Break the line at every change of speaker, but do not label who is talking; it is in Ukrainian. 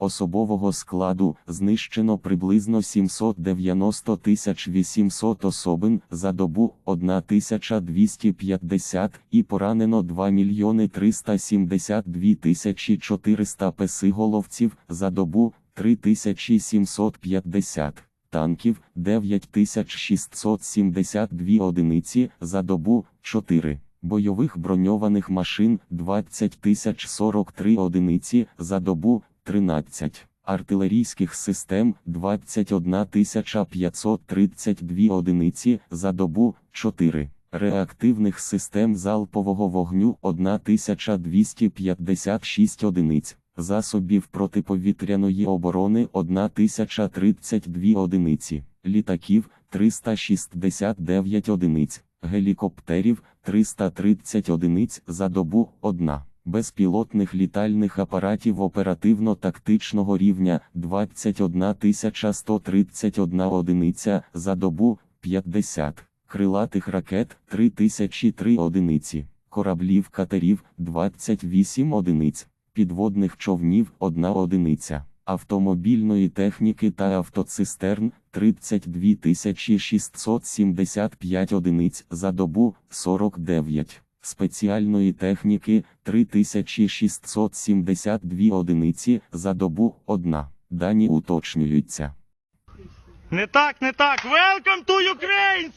Особового складу знищено приблизно 790 800 особин за добу 1250 і поранено 2 мільйони 372 тисячі 400 песиголовців за добу 3750 танків 9672 одиниці за добу 4. Бойових броньованих машин 20 043 одиниці за добу 13, артилерійських систем 21 532 одиниці за добу 4, реактивних систем залпового вогню 1256 одиниць, засобів протиповітряної оборони 1032 одиниці, літаків 369 одиниць, гелікоптерів 330 одиниць за добу 1 безпілотних літальних апаратів оперативно-тактичного рівня 21 131 одиниця за добу 50, крилатих ракет 3003 одиниці, кораблів катерів 28 одиниць, підводних човнів 1 одиниця, автомобільної техніки та автоцистерн 32 675 одиниць за добу 49 спеціальної техніки 3672 одиниці за добу одна. Дані уточнюються.
Не так, не так. Welcome to Ukraine!